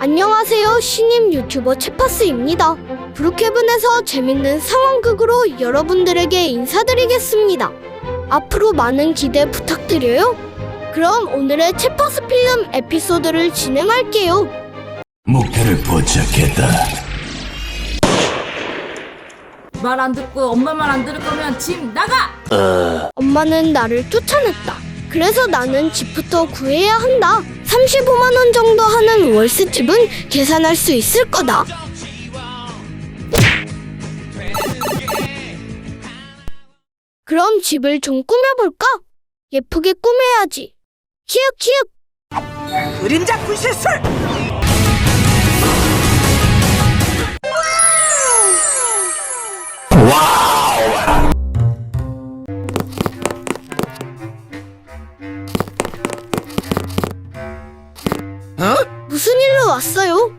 안녕하세요. 신임 유튜버 채파스입니다. 브루케븐에서 재밌는 상황극으로 여러분들에게 인사드리겠습니다. 앞으로 많은 기대 부탁드려요. 그럼 오늘의 채파스 필름 에피소드를 진행할게요. 목표를 포착했다. 말 안 듣고 엄마 말 안 들을 거면 집 나가! 엄마는 나를 쫓아냈다. 그래서 나는 집부터 구해야 한다. 35만 원 정도 하는 월세 집은 계산할 수 있을 거다. 그럼 집을 좀 꾸며볼까? 예쁘게 꾸며야지. 키읔 키읔. 그림자 분실술 왔어요?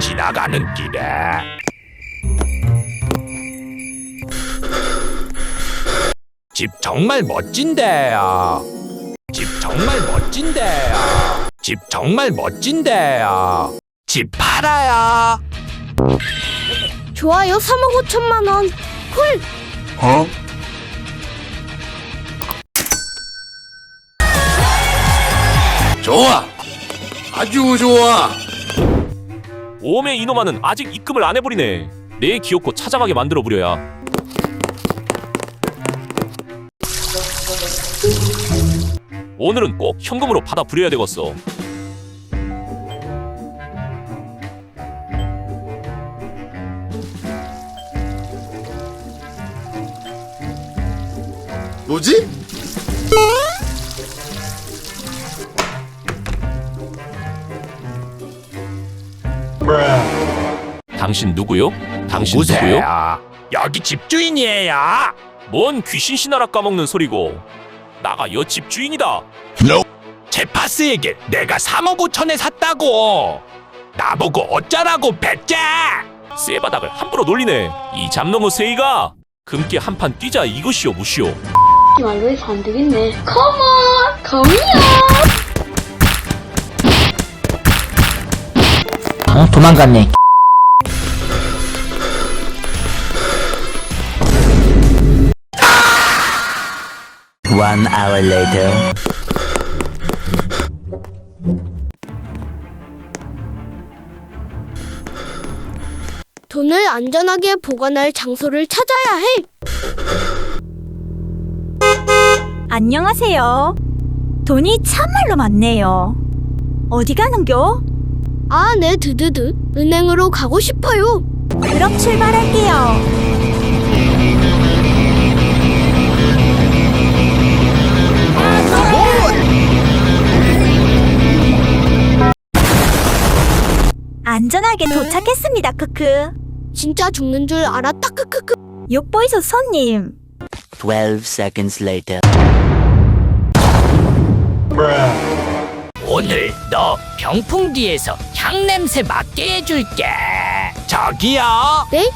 지나가는 길에 집 정말 멋진데요. 집 정말 멋진데요. 집 정말 멋진데요. 집 팔아요. 좋아요 3억 5천만 원. 콜. 어? 좋아. 아주 좋아. 오메 이놈아는 아직 입금을 안 해버리네. 내 기어코 찾아가게 만들어 부려야. 오늘은 꼭 현금으로 받아 부려야 되겠어. 뭐지? 당신 누구요? 당신 누구요? 누구세요? 여기 집주인이에요. 뭔 귀신 신하라 까먹는 소리고. 나가 여 집 주인이다. 제 파스에게 내가 3억 5천에 샀다고. 나보고 어쩌라고 뱉자. 쇠바닥을 함부로 놀리네. 이 잡놈의 세이가 금께 한판 뛰자 이것이오 무시오. 말로 해서 안 되겠네. 컴온! 컴이야! 어? 도망갔네. One hour later. 돈을 안전하게 보관할 장소를 찾아야 해. 안녕하세요. 돈이 참말로 많네요. 어디 가는겨? 아, 네, 드드드. 은행으로 가고 싶어요. 그럼 출발할게요. 안전하게 도착했습니다. 크크. 진짜 죽는 줄 알았다. 크크크. 욕보이소 손님. 12 seconds later. 오늘 너 병풍 뒤에서 향 냄새 맡게 해줄게. 저기요. 네?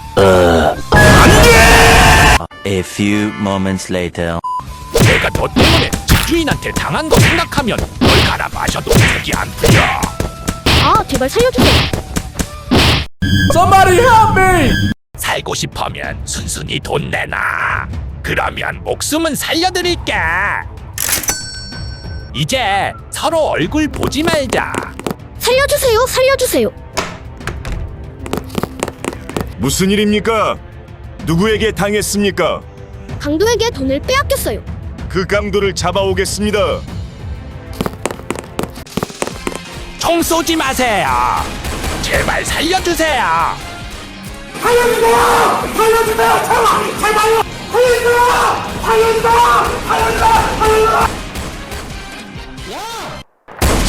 A few moments later. 내가 너 때문에 집주인한테 당한 거 생각하면 널 갈아 마셔도 속이 안 풀려. 아, 제발 살려주세요. 살고 싶으면 순순히 돈 내놔. 그러면 목숨은 살려드릴게. 이제 서로 얼굴 보지 말자. 살려주세요. 살려주세요. 무슨 일입니까? 누구에게 당했습니까? 강도에게 돈을 빼앗겼어요. 그 강도를 잡아오겠습니다. 총 쏘지 마세요. 제발 살려주세요.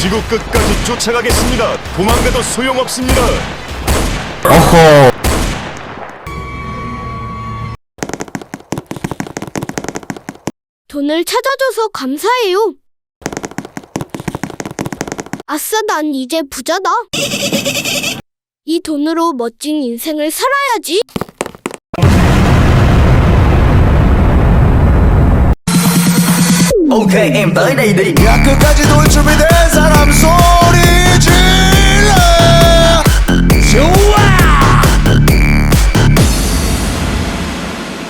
지구 끝까지 쫓아가겠습니다. 도망가도 소용없습니다. 어허. 돈을 찾아줘서 감사해요. 아싸, 난 이제 부자다. 이 돈으로 멋진 인생을 살아야지. Okay, I'm ready. 야 끝까지 돌 준비됐어